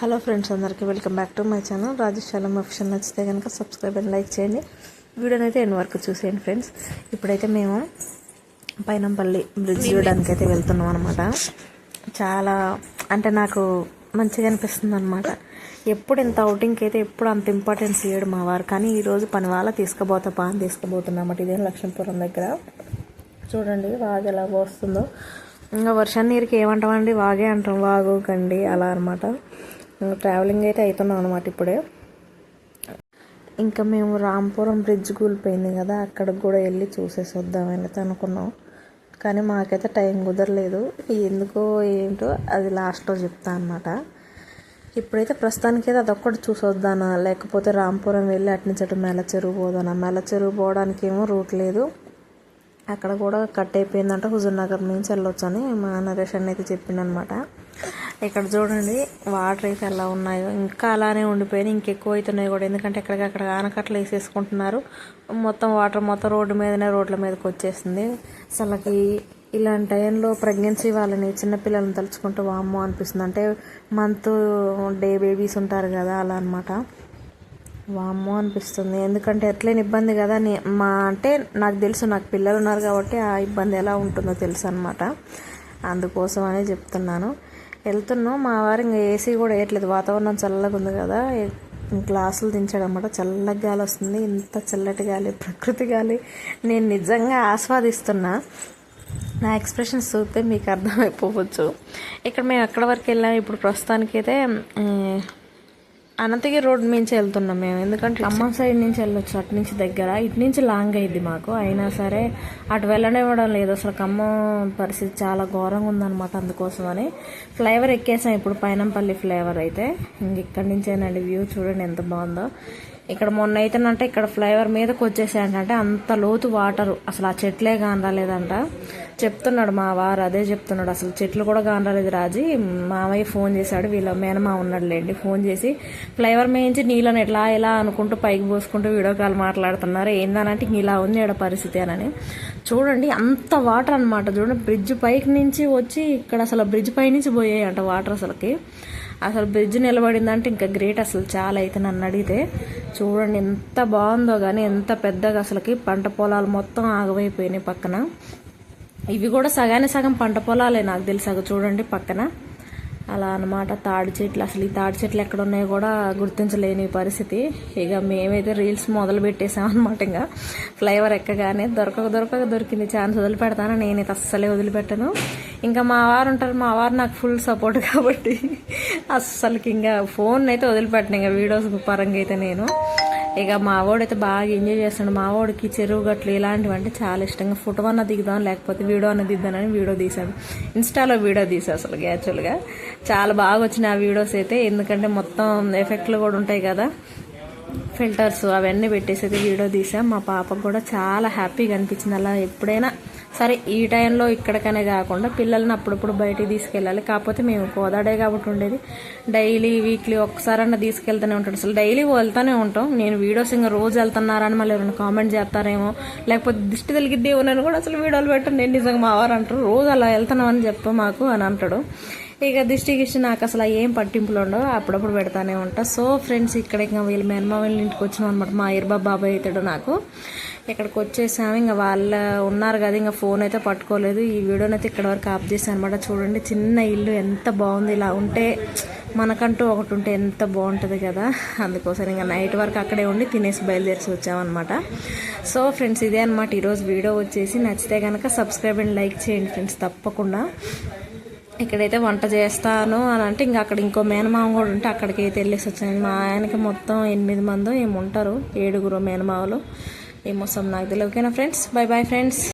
Hello friends అందరికీ welcome back to my channel. Rajesh option నచ్చితే కనుక సబ్స్క్రైబ్ అండ్ లైక్ చేయండి. వీడియోని అయితే ఎన్ని వరకు చూసేయండి ఫ్రెండ్స్? ఇప్పుడైతే మేము పైనంపల్లి బ్రిడ్జ్ చూడడానికి అయితే వెళ్తున్నాం అనమాట చాలా అంటే నాకు మంచిగా అనిపిస్తుంది అనమాట ఎప్పుడు ఇంత అవుటింగ్కి అయితే ఎప్పుడు అంత ఇంపార్టెన్స్ ఇవ్వడు మా వారు. కానీ ఈరోజు పని వాళ్ళ తీసుకుపోతా పాన్ తీసుకుపోతున్నామట ఇదేం లక్ష్మీపురం దగ్గర. చూడండి వాగు ఎలా వస్తుందో ఇంకా వర్షం నీరుకి ఏమంటామండి? వాగే అంటాం. వాగు కండి అలా అనమాట ట్రావెలింగ్ అయితే అవుతున్నాం అనమాట ఇప్పుడే. ఇంకా మేము రాంపురం బ్రిడ్జ్ కూలిపోయింది కదా అక్కడికి కూడా వెళ్ళి చూసేసి వద్దామని అయితే అనుకున్నాం. కానీ మాకైతే టైం కుదరలేదు. ఎందుకో ఏంటో అది లాస్ట్లో చెప్తా అనమాట ఇప్పుడైతే ప్రస్తుతానికైతే అదొక్కటి చూసొద్దానా లేకపోతే రాంపురం వెళ్ళి అటు నుంచి అటు మెల్ల చెరువు పోదానా? మెల్ల చెరువు పోవడానికి ఏమో రూట్ లేదు. అక్కడ కూడా కట్ అయిపోయిందంటే హుజూర్ నగర్ నుంచి వెళ్ళొచ్చు అని మా నరేష్ అయితే చెప్పిండనమాట ఇక్కడ చూడండి వాటర్ అయితే ఎలా ఉన్నాయో. ఇంకా అలానే ఉండిపోయినాయి ఇంకెక్కువ అవుతున్నాయి కూడా. ఎందుకంటే ఎక్కడికక్కడ ఆనకట్లు వేసేసుకుంటున్నారు. మొత్తం వాటర్ మొత్తం రోడ్డు మీదనే రోడ్ల మీదకి వచ్చేసింది. అసలుకి ఇలాంటి టైంలో ప్రెగ్నెన్సీ వాళ్ళని చిన్నపిల్లల్ని తలుచుకుంటూ వామ్మో అనిపిస్తుంది. అంటే మంత్ డే బేబీస్ ఉంటారు కదా అలా అనమాట వామ్మో అనిపిస్తుంది. ఎందుకంటే ఎట్లయిన ఇబ్బంది కదా మా అంటే నాకు తెలుసు నాకు పిల్లలు ఉన్నారు కాబట్టి ఆ ఇబ్బంది ఎలా ఉంటుందో తెలుసు అనమాట అందుకోసం అనే చెప్తున్నాను. వెళ్తున్నాం. మా వారు ఇంకా ఏసీ కూడా వేయట్లేదు. వాతావరణం చల్లగా ఉంది కదా. గ్లాసులు దించడం అనమాట చల్లగా గాలి వస్తుంది. ఇంత చల్లటి గాలి ప్రకృతి గాలి. నేను నిజంగా ఆస్వాదిస్తున్నా. నా ఎక్స్ప్రెషన్స్ చూస్తే మీకు అర్థమైపోవచ్చు. ఇక్కడ మేము ఎక్కడి వరకు వెళ్ళాము ఇప్పుడు ప్రస్తుతానికైతే అనంతగిరి రోడ్ నుంచి వెళ్తున్నాం మేము. ఎందుకంటే ఖమ్మం సైడ్ నుంచి వెళ్ళొచ్చు అటు నుంచి దగ్గర. ఇటు నుంచి లాంగ్ అయింది మాకు. అయినా సరే అటు వెళ్ళనివ్వడం లేదు. అసలు ఖమ్మం పరిస్థితి చాలా ఘోరంగా ఉందన్నమాట అందుకోసమని. ఫ్లేవర్ ఎక్కేసాం ఇప్పుడు. పైనంపల్లి ఫ్లేవర్ అయితే. ఇంక ఇక్కడి నుంచేనండి. వ్యూ చూడండి ఎంత బాగుందో. ఇక్కడ మొన్న అయితేనంటే ఇక్కడ ఫ్లైఓవర్ మీదకి వచ్చేసాయంటే అంత లోతు వాటర్. అసలు ఆ చెట్లే కానరాలేదంట. చెప్తున్నాడు మా వారు అదే చెప్తున్నాడు. అసలు చెట్లు కూడా కానరాలేదు రాజీ. మామయ్య ఫోన్ చేశాడు వీళ్ళ మేనమా ఉన్నాడులేండి. ఫోన్ చేసి ఫ్లైఓవర్ మేయించి నీళ్ళని ఎట్లా ఎలా అనుకుంటూ పైకి పోసుకుంటూ వీడియో కాల్ మాట్లాడుతున్నారు? ఏందనంటే ఇలా ఉంది ఇక్కడ పరిస్థితి అని చూడండి అంత వాటర్ అనమాట చూడండి బ్రిడ్జ్ పైకి నుంచి వచ్చి ఇక్కడ అసలు బ్రిడ్జ్ పై నుంచి పోయాయి అంట వాటర్ అసలుకి. అసలు బ్రిడ్జ్ నిలబడిందంటే ఇంకా గ్రేట్ అసలు చాలా అయితే నన్ను అడిగితే. చూడండి ఎంత బాగుందో కానీ ఎంత పెద్దగా అసలుకి పంట పొలాలు మొత్తం ఆగవైపోయినాయి పక్కన. ఇవి కూడా సగానే సగం పంట పొలాలే నాకు తెలిసి చూడండి పక్కన. అలా అనమాట తాడి చెట్లు అసలు ఈ తాడి చెట్లు ఎక్కడ ఉన్నాయో కూడా గుర్తించలేని పరిస్థితి. ఇక మేమైతే రీల్స్ మొదలు పెట్టేసాం అనమాట ఇంకా ఫ్లైవర్ ఎక్కగానే దొరకక దొరకక దొరికింది. ఛాన్స్ వదిలిపెడతాను. నేనైతే అస్సలే వదిలిపెట్టను. ఇంకా మా వారు ఉంటారు. మా వారు నాకు ఫుల్ సపోర్ట్ కాబట్టి అస్సలకి ఇంకా ఫోన్ అయితే వదిలిపెట్టను. ఇంకా వీడియోస్ పరంగా అయితే నేను. ఇక మావాడైతే బాగా ఎంజాయ్ చేస్తాడు. మా వాడికి చెరువు గట్లు ఇలాంటివి అంటే చాలా ఇష్టంగా ఫోటో అన్న దిగుదాం లేకపోతే వీడియో అన్న దిద్దానని వీడియో తీశాడు. ఇన్స్టాలో వీడియో తీసా అసలు యాక్చువల్గా చాలా బాగా వచ్చినాయి ఆ వీడియోస్ అయితే. ఎందుకంటే మొత్తం ఎఫెక్ట్లు కూడా ఉంటాయి కదా. ఫిల్టర్స్ అవన్నీ పెట్టేసి అయితే వీడియో తీసాం మా పాపకు కూడా చాలా హ్యాపీగా అనిపించింది. అలా ఎప్పుడైనా సరే ఈ టైంలో ఇక్కడికనే కాకుండా పిల్లల్ని అప్పుడప్పుడు బయటికి తీసుకెళ్ళాలి. కాకపోతే మేము కోదాడే కాబట్టి ఉండేది. డైలీ వీక్లీ ఒక్కసారన్నా తీసుకెళ్తూనే ఉంటాడు. అసలు డైలీ వెళ్తూనే ఉంటాం. నేను వీడియోస్ ఇంకా రోజు వెళ్తున్నారని మళ్ళీ ఎవరైనా కామెంట్ చేస్తారేమో. లేకపోతే దిష్టి తెలిగిద్దే ఉన్నాను కూడా అసలు వీడియోలు పెట్టండి నేను నిజంగా మా వారు అంటారు రోజు అలా వెళ్తున్నామని చెప్ప మాకు అని అంటాడు. ఇక దిష్టి గిష్టి నాకు అసలు ఏం పట్టింపులు ఉండవు. అప్పుడప్పుడు పెడతానే ఉంటా. సో ఫ్రెండ్స్ ఇక్కడ ఇంకా వీళ్ళు మేనమా వాళ్ళ ఇంటికి వచ్చినాం అనమాట మా ఇర్బాబ్ బాబాయ్ అవుతాడు నాకు. ఇక్కడికి వచ్చేసాము. ఇంకా వాళ్ళ ఉన్నారు కదా ఇంకా ఫోన్ అయితే పట్టుకోలేదు. ఈ వీడియోని అయితే ఇక్కడ వరకు ఆప్ చేశాను అనమాట చూడండి చిన్న ఇల్లు ఎంత బాగుంది. ఇలా ఉంటే మనకంటూ ఒకటి ఉంటే ఎంత బాగుంటుంది కదా. అందుకోసం ఇంకా నైట్ వరకు అక్కడే ఉండి తినేసి బయలుదేరి వచ్చామన్నమాట. సో ఫ్రెండ్స్ ఇదే అనమాట ఈరోజు వీడియో వచ్చేసి నచ్చితే కనుక సబ్స్క్రైబ్ అండ్ లైక్ చేయండి ఫ్రెండ్స్ తప్పకుండా. ఇక్కడైతే వంట చేస్తాను అని అంటే ఇంకా అక్కడ ఇంకో మేనమామ కూడా ఉంటే అక్కడికి అయితే వెళ్ళేసి వచ్చాను. మా ఆయనకి మొత్తం ఎనిమిది మందో ఏముంటారు ఏడుగురు మేనమావలు ఏమొస్తాం నాకు తెలియదు ఓకేనా ఫ్రెండ్స్ బై బాయ్ ఫ్రెండ్స్